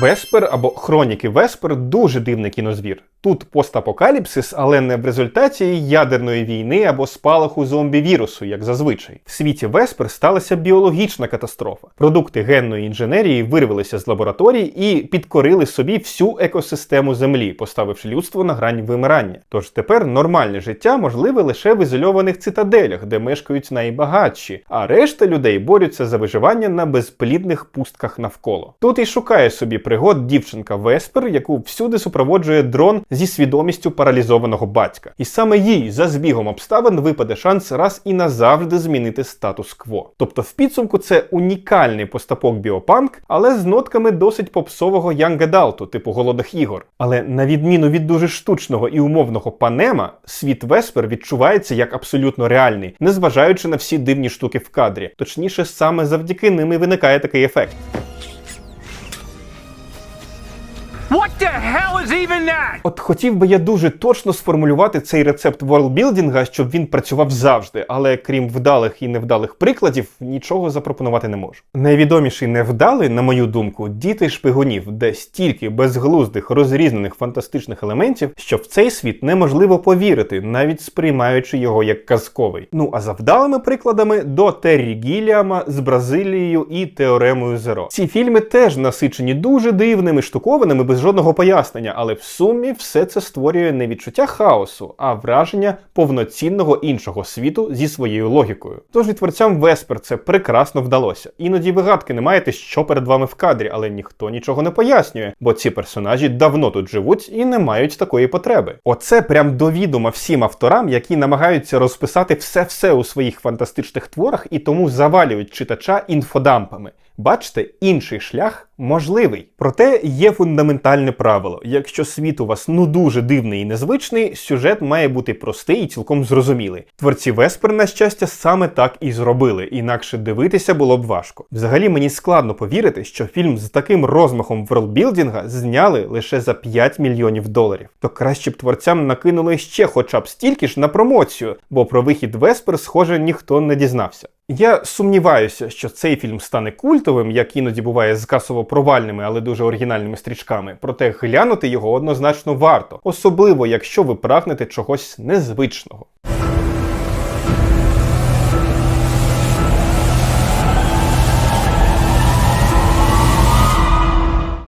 Веспер або Хроніки Веспер дуже дивний кінозвір. Тут постапокаліпсис, але не в результаті ядерної війни або спалаху зомбі-вірусу, як зазвичай. В світі Веспер сталася біологічна катастрофа. Продукти генної інженерії вирвалися з лабораторій і підкорили собі всю екосистему Землі, поставивши людство на грань вимирання. Тож тепер нормальне життя можливе лише в ізольованих цитаделях, де мешкають найбагатші, а решта людей борються за виживання на безплідних пустках навколо. Тут і шукає собі пригод дівчинка Веспер, яку всюди супроводжує дрон зі свідомістю паралізованого батька. І саме їй за збігом обставин випаде шанс раз і назавжди змінити статус-кво. Тобто, в підсумку це унікальний постапок біопанк, але з нотками досить попсового янгедалту, типу голодних ігор. Але на відміну від дуже штучного і умовного панема, світ Веспер відчувається як абсолютно реальний, незважаючи на всі дивні штуки в кадрі. Точніше, саме завдяки ним і виникає такий ефект. What the hell is even that? От хотів би я дуже точно сформулювати цей рецепт ворлбілдінга, щоб він працював завжди, але крім вдалих і невдалих прикладів, нічого запропонувати не можу. Найвідоміший невдалий, на мою думку, діти шпигунів, де стільки безглуздих розрізнених фантастичних елементів, що в цей світ неможливо повірити, навіть сприймаючи його як казковий. Ну а за вдалими прикладами до Террі Гіліама з Бразилією і теоремою Зеро. Ці фільми теж насичені дуже дивними штуковинами без жодного пояснення, але в сумі все це створює не відчуття хаосу, а враження повноцінного іншого світу зі своєю логікою. Тож і творцям Веспер це прекрасно вдалося. Іноді ви гадки не маєте, що перед вами в кадрі, але ніхто нічого не пояснює, бо ці персонажі давно тут живуть і не мають такої потреби. Оце прям довідомо всім авторам, які намагаються розписати все-все у своїх фантастичних творах і тому завалюють читача інфодампами. Бачите, інший шлях можливий. Проте є фундаментальне правило: якщо світ у вас ну дуже дивний і незвичний, сюжет має бути простий і цілком зрозумілий. Творці Веспер, на щастя, саме так і зробили, інакше дивитися було б важко. Взагалі мені складно повірити, що фільм з таким розмахом ворлдбілдінга зняли лише за 5 мільйонів доларів. То краще б творцям накинули ще хоча б стільки ж на промоцію, бо про вихід Веспер, схоже, ніхто не дізнався. Я сумніваюся, що цей фільм стане культовим, як іноді буває з касово провальними, але дуже оригінальними стрічками. Проте глянути його однозначно варто, особливо якщо ви прагнете чогось незвичного.